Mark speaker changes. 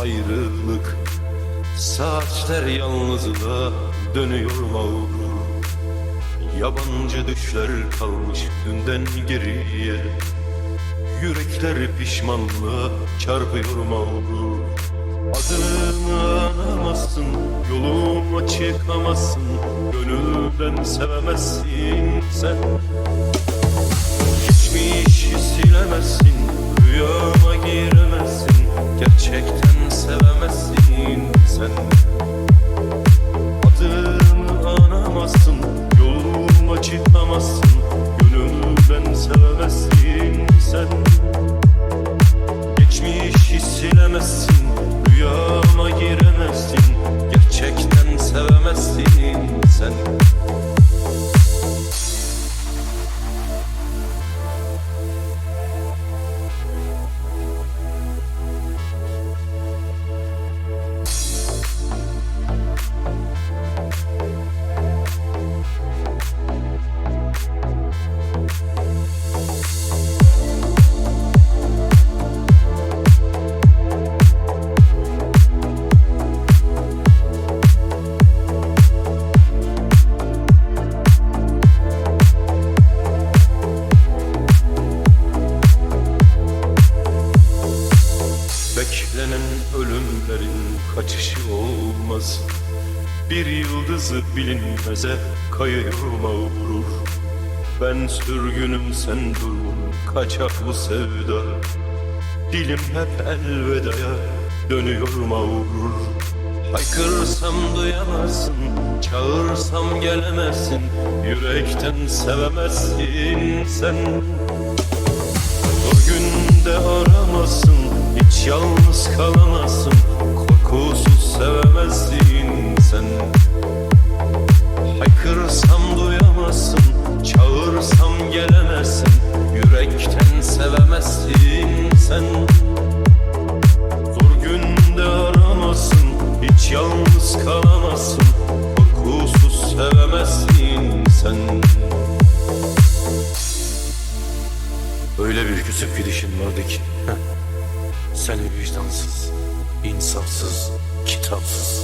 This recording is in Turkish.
Speaker 1: ayrılık. Saatler yalnızlığa dönüyor mağrur. Yabancı düşler kalmış dünden geriye. Yürekler pişmanlığa çarpıyor mağrur. Adını anamazsın, yoluma çıkamazsın. Gönülden sevemezsin sen. Geçmişi silemezsin, rüyama giremezsin Gerçekten sevemezsin sen. Adını anamazsın, yoluma çıkamazsın Gönülden sevemezsin sen. Geçmişi silemezsin, rüyama giremezsin Gerçekten sevemezsin sen Beklenen ölümlerin kaçışı olmaz. Bir yıldızı bilinmeze kayıyor mağrur Ben sürgünüm sen durgun kaçak bu sevda. Dilim hep elvedaya dönüyor mağrur Haykırsam duyamazsın, çağırsam gelemezsin. Yürekten sevemezsin sen. Aramazsın Hiç yalnız kalamazsın. Korkusuz sevemezsin sen. Haykırsam duyamazsın Çağırsam gelemezsin. Yürekten sevemezsin sen. Zor günde aramazsın Hiç yalnız kalamazsın. Korkusuz sevemezsin sen. Öyle bir küsüp gidişin vardı ki seni vicdansız, insafsız, kitapsız.